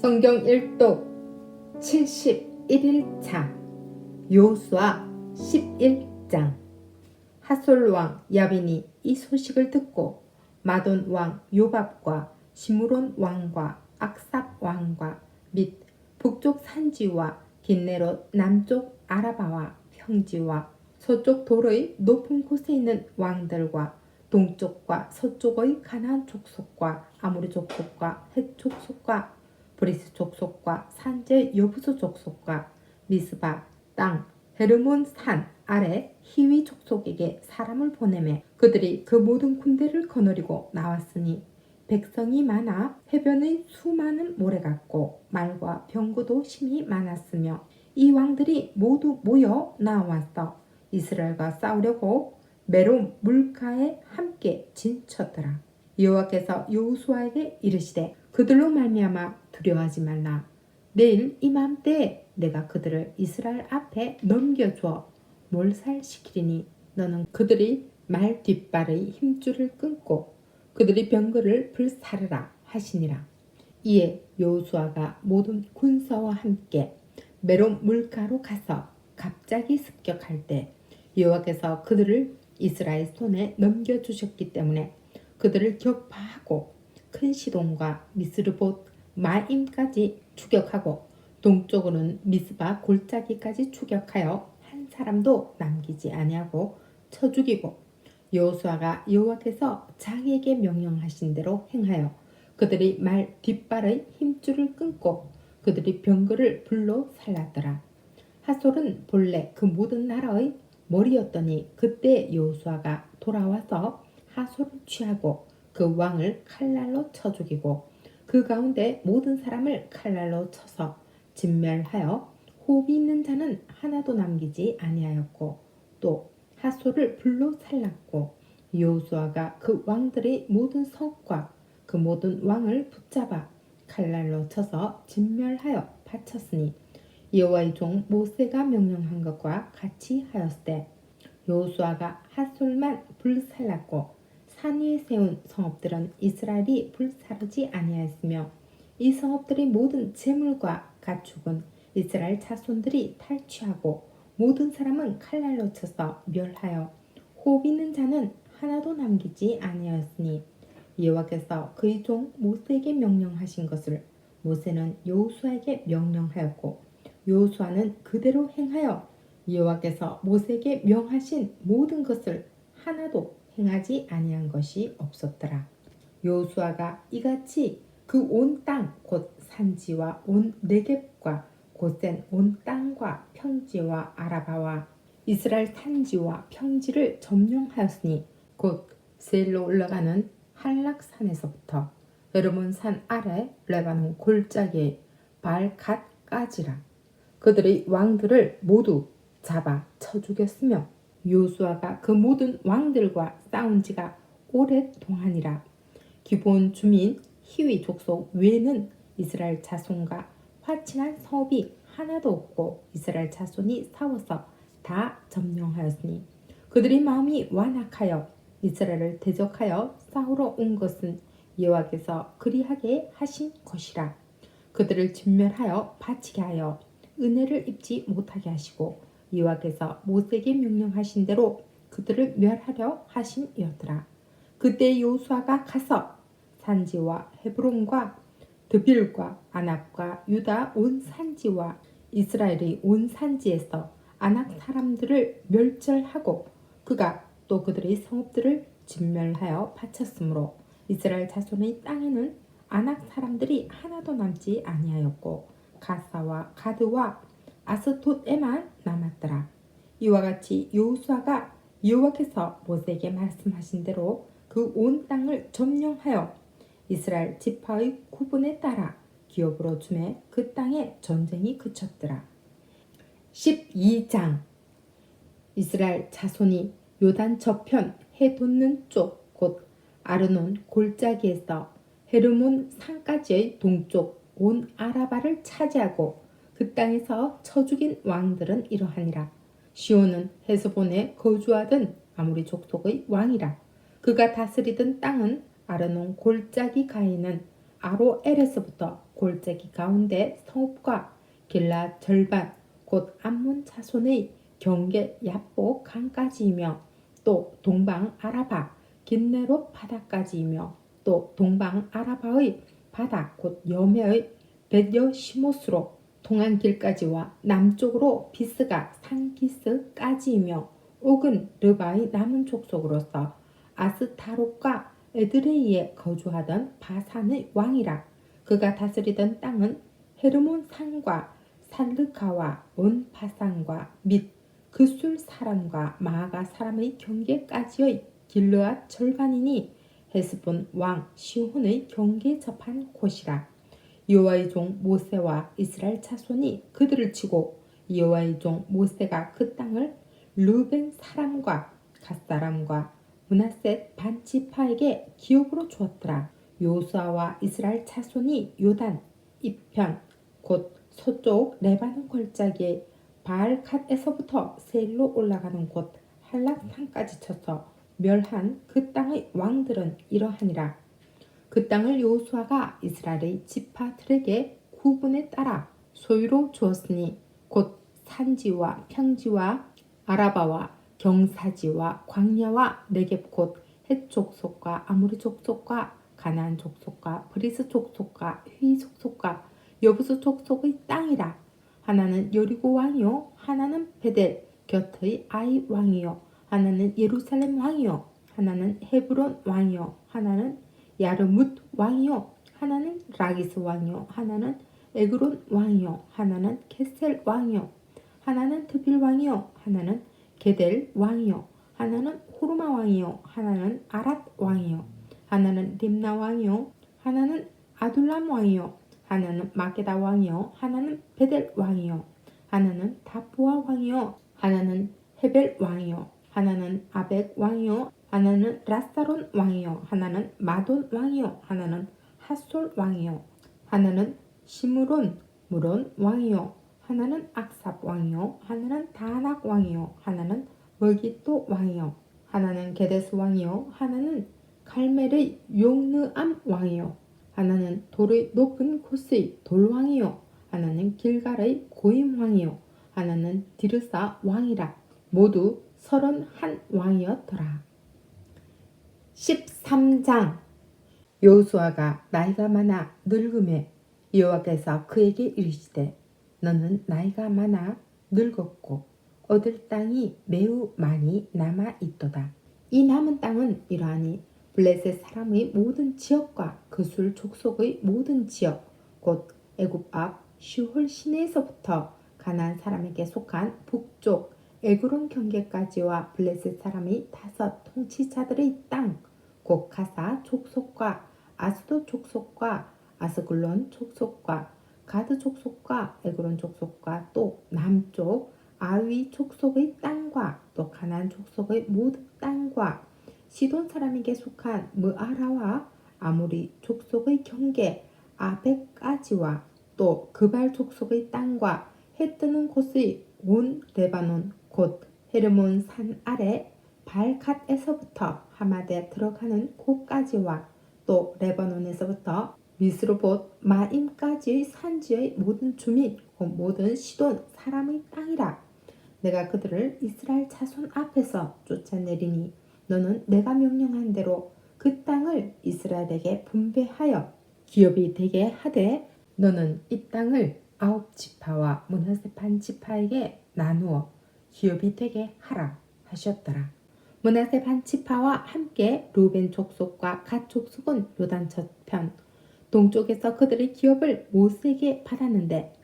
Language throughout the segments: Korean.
성경 1독 71일차 요수아 11장. 하솔 왕 야빈이 이 소식을 듣고 마돈 왕 요밥과 시므론 왕과 악삽 왕과 및 북쪽 산지와 긴네롯 남쪽 아라바와 평지와 서쪽 돌의 높은 곳에 있는 왕들과 동쪽과 서쪽의 가나안 족속과 아모리 족속과 헷 족속과 브리스 족속과 산제 여부수 족속과 미스바 땅 헤르몬 산 아래 히위 족속에게 사람을 보내매 그들이 그 모든 군대를 거느리고 나왔으니 백성이 많아 해변의 수많은 모래 같고 말과 병거도 심히 많았으며 이 왕들이 모두 모여 나와서 이스라엘과 싸우려고 메론 물가에 함께 진쳤더라. 여호와께서 여호수아에게 이르시되 그들로 말미암아 두려워하지 말라. 내일 이맘때에 내가 그들을 이스라엘 앞에 넘겨주어 몰살시키리니 너는 그들이 말 뒷발의 힘줄을 끊고 그들이 병거를 불사르라 하시니라. 이에 여호수아가 모든 군사와 함께 메론 물가로 가서 갑자기 습격할 때 여호와께서 그들을 이스라엘 손에 넘겨주셨기 때문에 그들을 격파하고 큰 시동과 미스르봇 마임까지 추격하고 동쪽으로는 미스바 골짜기까지 추격하여 한 사람도 남기지 아니하고 쳐 죽이고 여호수아가 여호와께서 자기에게 명령하신 대로 행하여 그들이 말 뒷발의 힘줄을 끊고 그들이 병거를 불로 살랐더라. 하솔은 본래 그 모든 나라의 머리였더니 그때 여호수아가 돌아와서 하솔을 취하고 그 왕을 칼날로 쳐 죽이고 그 가운데 모든 사람을 칼날로 쳐서 진멸하여 호흡이 있는 자는 하나도 남기지 아니하였고 또 하솔을 불로 살랐고 여호수아가 그 왕들의 모든 성과 그 모든 왕을 붙잡아 칼날로 쳐서 진멸하여 바쳤으니 여호와의 종 모세가 명령한 것과 같이 하였을 여호수아가 하솔만 불살랐고 산 위에 세운 성읍들은 이스라엘이 불사르지 아니하였으며 이 성읍들의 모든 재물과 가축은 이스라엘 자손들이 탈취하고 모든 사람은 칼날로 쳐서 멸하여 호흡 있는 자는 하나도 남기지 아니하였으니 여호와께서 그의 종 모세에게 명령하신 것을 모세는 여호수아에게 명령하였고 여호수아는 그대로 행하여 여호와께서 모세에게 명하신 모든 것을 하나도 행하지 아니한 것이 없었더라. 여호수아가 이같이 그 온 땅 곧 산지와 온 네겝과 곧센 온 땅과 평지와 아라바와 이스라엘 산지와 평지를 점령하였으니 곧 세일로 올라가는 한락산에서부터 여르몬 산 아래 레바논 골짜기에 발갓까지라 그들의 왕들을 모두 잡아 쳐 죽였으며 요수아가 그 모든 왕들과 싸운 지가 오랫동안이라 기본 주민 히위 족속 외에는 이스라엘 자손과 화친한 성읍이 하나도 없고 이스라엘 자손이 싸워서 다 점령하였으니 그들의 마음이 완악하여 이스라엘을 대적하여 싸우러 온 것은 여호와께서 그리하게 하신 것이라. 그들을 진멸하여 바치게 하여 은혜를 입지 못하게 하시고 여호와께서 모세에게 명령하신 대로 그들을 멸하려 하심이었더라. 그때 여호수아가 가서 산지와 헤브론과 드빌과 아낙과 유다 온 산지와 이스라엘의 온 산지에서 아낙 사람들을 멸절하고 그가 또 그들의 성읍들을 진멸하여 바쳤으므로 이스라엘 자손의 땅에는 아낙 사람들이 하나도 남지 아니하였고 가사와 가드와 아스톳에만 남았더라. 이와 같이 여호수아가 여호와께서 모세에게 말씀하신 대로 그 온 땅을 점령하여 이스라엘 지파의 구분에 따라 기업으로 주매 그 땅에 전쟁이 그쳤더라. 12장 이스라엘 자손이 요단 저편 해 돋는 쪽 곧 아르논 골짜기에서 헤르몬 산까지의 동쪽 온 아라바를 차지하고 그 땅에서 쳐 죽인 왕들은 이러하니라. 시온은 헤스본에 거주하던 아무리 족속의 왕이라. 그가 다스리던 땅은 아르논 골짜기 가에는 아로 에레스부터 골짜기 가운데 성읍과 길라 절반 곧 암몬 자손의 경계 야복 강까지이며 또 동방 아라바 긴네롯 바다까지이며 또 동방 아라바의 바다 곧 여매의 벳여시못으로 통한 길까지와 남쪽으로 비스가 산기스까지이며 옥은 르바의 남은 족속으로서 아스타롯과 에드레이에 거주하던 바산의 왕이라 그가 다스리던 땅은 헤르몬 산과 살르카와 온 바산과 및 그술 사람과 마아가 사람의 경계까지의 길르앗 절반이니 헤스본 왕 시혼의 경계에 접한 곳이라 여호와의 종 모세와 이스라엘 자손이 그들을 치고 여호와의 종 모세가 그 땅을 루벤 사람과 갓 사람과 문하셋 반지파에게 기업으로 주었더라. 요수아와 이스라엘 자손이 요단 이편 곧 서쪽 레바논 골짜기에 바알갓에서부터 세일로 올라가는 곳 한락산까지 쳐서 멸한 그 땅의 왕들은 이러하니라. 그 땅을 요수아가 이스라엘의 지파들에게 구분에 따라 소유로 주었으니 곧 산지와 평지와 아라바와 경사지와 광야와 네겝 곧 헷 족속과 아무리 족속과 가나안 족속과 브리스 족속과 휘 족속과 여부스 족속의 땅이라. 하나는 여리고 왕이요 하나는 베델 곁의 아이 왕이요 하나는 예루살렘 왕이요 하나는 헤브론 왕이요 하나는 야르뭇 왕이요 하나는 라기스 왕이요 하나는 에그론 왕이요 하나는 케셀 왕이요 하나는 드빌 왕이요 하나는 게델 왕이요 하나는 호르마 왕이요 하나는 아랏 왕이요 하나는 림나 왕이요 하나는 아둘람 왕이요 하나는 마게다 왕이요 하나는 베델 왕이요 하나는 다부아 왕이요 하나는 헤벨 왕이요 하나는 아벡 왕이요 하나는 라사론 왕이요 하나는 마돈 왕이요 하나는 핫솔 왕이요 하나는 시므론 무론 왕이요 하나는 악삽 왕이요 하나는 다낙 왕이요 하나는 머기또 왕이요 하나는 게데스 왕이요 하나는 갈멜의 용느암 왕이요 하나는 돌의 높은 곳의 돌왕이요 하나는 길갈의 고임 왕이요 하나는 디르사 왕이라 모두 서른한 왕이었더라. 13장 요수아가 나이가 많아 늙음에 여호와께서 그에게 이르시되 너는 나이가 많아 늙었고 얻을 땅이 매우 많이 남아 있도다. 이 남은 땅은 이러하니 블레셋 사람의 모든 지역과 그술 족속의 모든 지역 곧 애굽 앞 슈홀 시내에서부터 가나안 사람에게 속한 북쪽 에그론 경계까지와 블레셋 사람의 다섯 통치자들의 땅, 곧 가사 족속과 아스도 족속과 아스글론 족속과 가드 족속과 에그론 족속과 또 남쪽 아위 족속의 땅과 또 가난 족속의 모든 땅과 시돈 사람에게 속한 무아라와 아모리 족속의 경계 아벡까지와 또 그발 족속의 땅과 해 뜨는 곳의 온 레바논 곧 헤르몬 산 아래 발갓에서부터 하마데 들어가는 곳까지와 또 레바논에서부터 미스로봇 마임까지의 산지의 모든 주민 곧 모든 시돈 사람의 땅이라 내가 그들을 이스라엘 자손 앞에서 쫓아내리니 너는 내가 명령한 대로 그 땅을 이스라엘에게 분배하여 기업이 되게 하되 너는 이 땅을 아홉 지파와 문하세 반 지파에게 나누어 기업이 되게 하라 하셨더라. 문하세 반 지파와 함께 루벤 족속과 갓 족속은 요단 저편 동쪽에서 그들의 기업을 모세에게 받았는데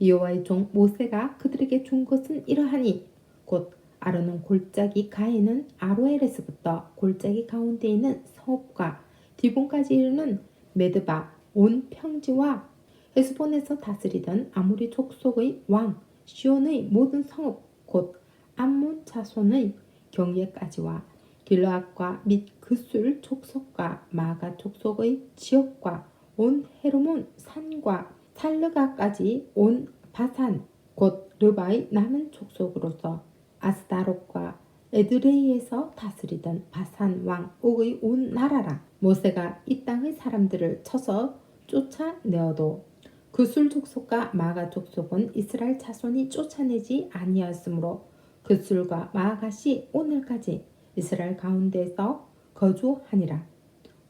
여호와의 종 모세가 그들에게 준 것은 이러하니 곧 아르논 골짜기 가에는 아로엘에서부터 골짜기 가운데 있는 성읍과 디본까지 이르는 메드바 온 평지와 헤스본에서 다스리던 아무리 족속의 왕 시온의 모든 성읍 곧 암몬 자손의 경계까지와 길라앗과 및 그술 족속과 마가 족속의 지역과 온 헤르몬 산과 살르가까지 온 바산 곧 르바의 남은 족속으로서 아스다롯과 에드레이에서 다스리던 바산 왕 옥의 온 나라라. 모세가 이 땅의 사람들을 쳐서 쫓아내어도 그술 족속과 마가 족속은 이스라엘 자손이 쫓아내지 아니하였으므로 그 술과 마가시 오늘까지 이스라엘 가운데에서 거주하니라.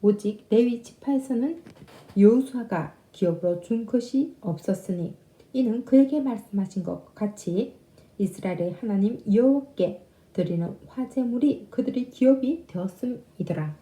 오직 레위 지파에서는 여호수아가 기업으로 준 것이 없었으니 이는 그에게 말씀하신 것 같이 이스라엘의 하나님 여호와께 드리는 화제물이 그들의 기업이 되었음이더라.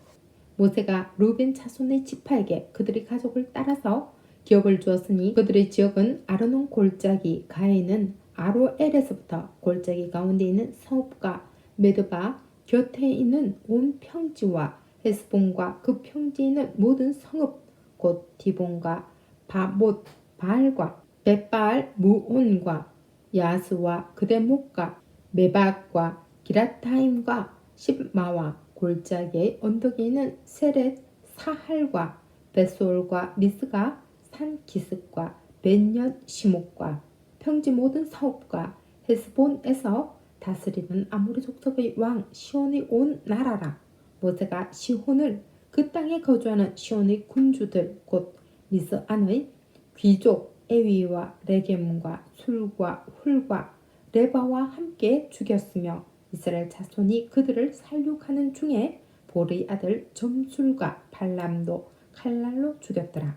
모세가 루벤 자손의 지파에게 그들의 가족을 따라서 기업을 주었으니 그들의 지역은 아르논 골짜기 가에 있는 아로엘에서부터 골짜기 가운데 있는 성읍과 메드바 곁에 있는 온 평지와 헤스본과 그 평지에 있는 모든 성읍 곧 디본과 바못 바알과 벳바알 무온과 야스와 그대목과 메박과 기라타임과 십마와 골짜기의 언덕에 있는 세렛 사할과 베솔과 미스가 산 기슭과 벤년 시목과 평지 모든 사업과 헤스본에서 다스리는 아모리 족속의 왕 시온이 온 나라라 모세가 시혼을 그 땅에 거주하는 시온의 군주들 곧 미스안의 귀족 에위와 레겜과 술과 훌과 레바와 함께 죽였으며 이스라엘 자손이 그들을 살육하는 중에 보르의 아들 점술과 발람도 칼날로 죽였더라.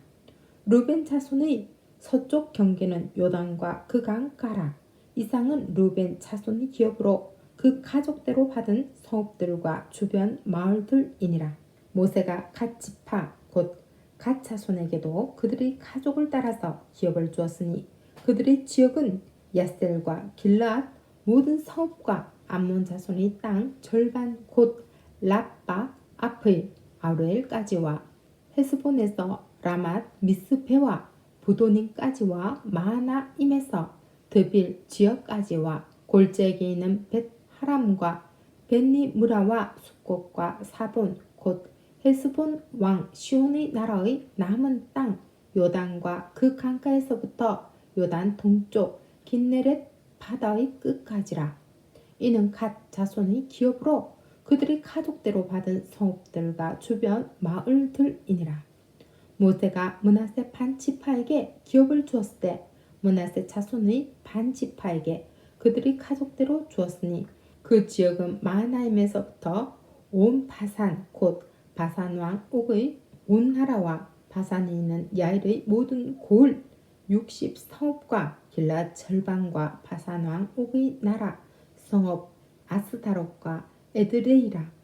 루벤 자손의 서쪽 경계는 요단과 그 강 가라. 이상은 루벤 자손의 기업으로 그 가족대로 받은 성읍들과 주변 마을들이니라. 모세가 갓 지파 곧 갓 자손에게도 그들의 가족을 따라서 기업을 주었으니 그들의 지역은 야셀과 길라앗 모든 성읍과 암몬 자손의 땅 절반 곧 라빠 앞의 아루엘까지와 헤스본에서 라맛 미스페와 부도님까지와 마하나임에서 드빌 지역까지와 골짜기에 있는 벳하람과 벤니무라와 수꽃과 사본 곧 헤스본 왕 시온의 나라의 남은 땅 요단과 그 강가에서부터 요단 동쪽 긴네렛 바다의 끝까지라. 이는 갓 자손의 기업으로 그들이 가족대로 받은 성읍들과 주변 마을들이니라 모세가 문하세 반지파에게 기업을 주었을 때 문하세 자손의 반지파에게 그들이 가족대로 주었으니 그 지역은 마하나임에서부터 온 바산 곧 바산 왕 옥의 온 나라와 바산에 있는 야일의 모든 고을 60 성읍과 길라 절반과 바산 왕 옥의 나라 성읍 아스다롯과 에드레이라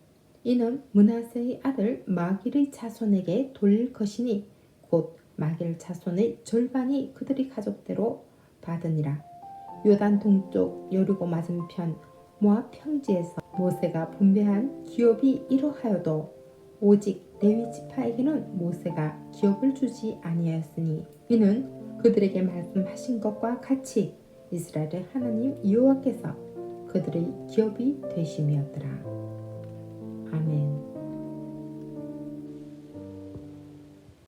이는 문하세의 아들 마길의 자손에게 돌릴 것이니 곧 마길 자손의 절반이 그들의 가족대로 받으니라. 요단 동쪽 여리고 맞은편 모압 평지에서 모세가 분배한 기업이 이러하여도 오직 레위 지파에게는 모세가 기업을 주지 아니하였으니 이는 그들에게 말씀하신 것과 같이 이스라엘의 하나님 여호와께서 그들의 기업이 되심이었더라. 아멘.